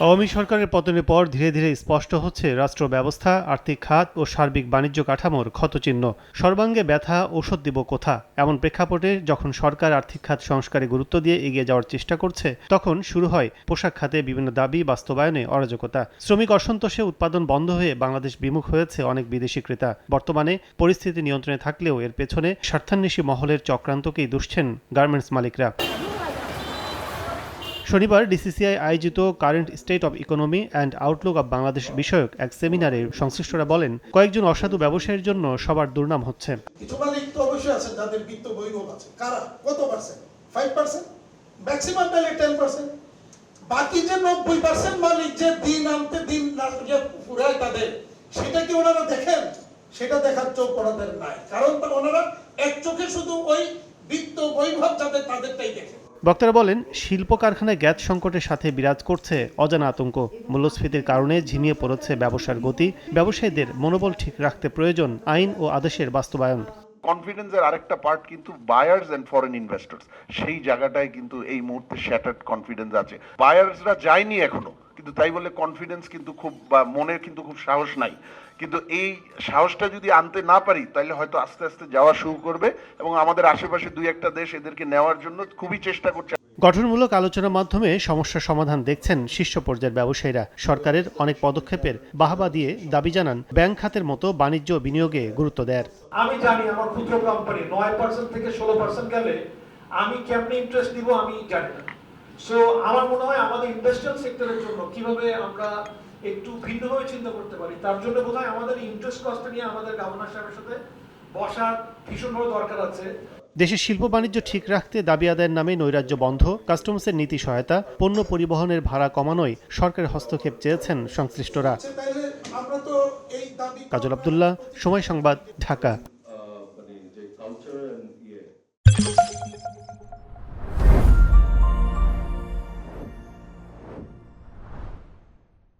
আওয়ামী সরকারের পতনের পর ধীরে ধীরে স্পষ্ট হচ্ছে রাষ্ট্র ব্যবস্থা আর্থিক খাত ও সার্বিক বাণিজ্য কাঠামোর ক্ষতচিহ্ন। সর্বাঙ্গে ব্যথা ঔষধ দিব কোথা? এমন প্রেক্ষাপটে যখন সরকার আর্থিক খাত সংস্কারে গুরুত্ব দিয়ে এগিয়ে যাওয়ার চেষ্টা করছে, তখন শুরু হয় পোশাক খাতে বিভিন্ন দাবি, বাস্তবায়নে অরাজকতা। শ্রমিক অসন্তোষে উৎপাদন বন্ধ হয়ে বাংলাদেশ বিমুখ হয়েছে অনেক বিদেশি ক্রেতা। বর্তমানে পরিস্থিতি নিয়ন্ত্রণে থাকলেও এর পেছনে স্বার্থান্বেষী মহলের চক্রান্তকেই দুষছেন গার্মেন্টস মালিকরা। শনিবার ডিসিসিআই আয়োজিত current state of economy and outlook of Bangladesh বিষয়ক এক সেমিনারে সংশ্লিষ্টরা বলেন, কয়েকজন অসাধু ব্যবসায়ীর জন্য সবার দুর্নাম হচ্ছে। কিছু মালিক তো অবশ্যই যাদের বিত্ত বৈভব আছে। কারা? কত পার্সেন্ট ফাইভ পার্সেন্ট ম্যাক্সিমাম তাহলে টেন পার্সেন্ট বাকি যে নব্বই পার্সেন্ট মালিক যে দিন আনতে, দিন ফুরায় তাদের, সেটা কি ওনারা দেখেন? সেটা দেখার চোখ ওনাদের নাই। কারণ ওনারা এক চোখে শুধু ওই বিত্ত বৈভব যাদের, তাদেরটাই দেখেন। বক্তারা বলেন শিল্প কারখানায় গ্যাস সংকটের সাথে বিরাজ করছে অজানা আতঙ্ক। মূল্যস্ফীতির কারণে ঝিমিয়ে পড়েছে ব্যবসার গতি। ব্যবসায়ীদের মনোবল ঠিক রাখতে প্রয়োজন আইন ও আদেশের বাস্তবায়ন। কনফিডেন্সের আরেকটা পার্ট কিন্তু বায়ার্স এন্ড ফরেন ইনভেস্টর্স সেই জায়গাটায় কিন্তু এই মুহূর্তে শ্যাটার্ড কনফিডেন্স আছে। বায়ার্সরা যায়নি এখনও। কিন্তু তাই বলে কনফিডেন্স কিন্তু খুব বা মনের কিন্তু খুব সাহস নাই। কিন্তু এই সাহসটা যদি আনতে না পারি তাহলে হয়তো আস্তে আস্তে যাওয়া শুরু করবে এবং আমাদের আশেপাশে দুই একটা দেশ এদেরকে নেওয়ার জন্য খুবই চেষ্টা করছে। গঠনমূলক আলোচনার মাধ্যমে সমস্যার সমাধান দেখছেন শীর্ষ পর্যায়ের ব্যবসায়ীরা। সরকারের অনেক পদক্ষেপের বাহবা দিয়ে দাবি জানান ব্যাংক খাতের মতো বাণিজ্য বিনিয়োগে গুরুত্ব দেয়ার। আমি জানি আমার ক্ষুদ্র কোম্পানি নয় পার্সেন্ট থেকে ষোলো পার্সেন্ট গেলে আমি কেমনি ইন্টারেস্ট দিব আমি জানি না। সো আমার মনে হয় আমাদের ইন্ডাস্ট্রিয়াল সেক্টরের জন্য কীভাবে আমরা একটু ভিন্নভাবে চিন্তা করতে পারি তার জন্য বোধ হয় আমাদের ইন্টারেস্ট কস্ট নিয়ে আমাদের গভর্নর সাহেবের সাথে বসার ভীষণভাবে দরকার আছে। দেশের শিল্প বাণিজ্য ঠিক রাখতে দাবি আদায়ের নামে নৈরাজ্য বন্ধ কাস্টমসের নীতি সহায়তা পণ্য পরিবহনের ভাড়া কমানোয় সরকারের হস্তক্ষেপ চেয়েছেন সংশ্লিষ্টরা। কাজল আবদুল্লাহ সময় সংবাদ ঢাকা।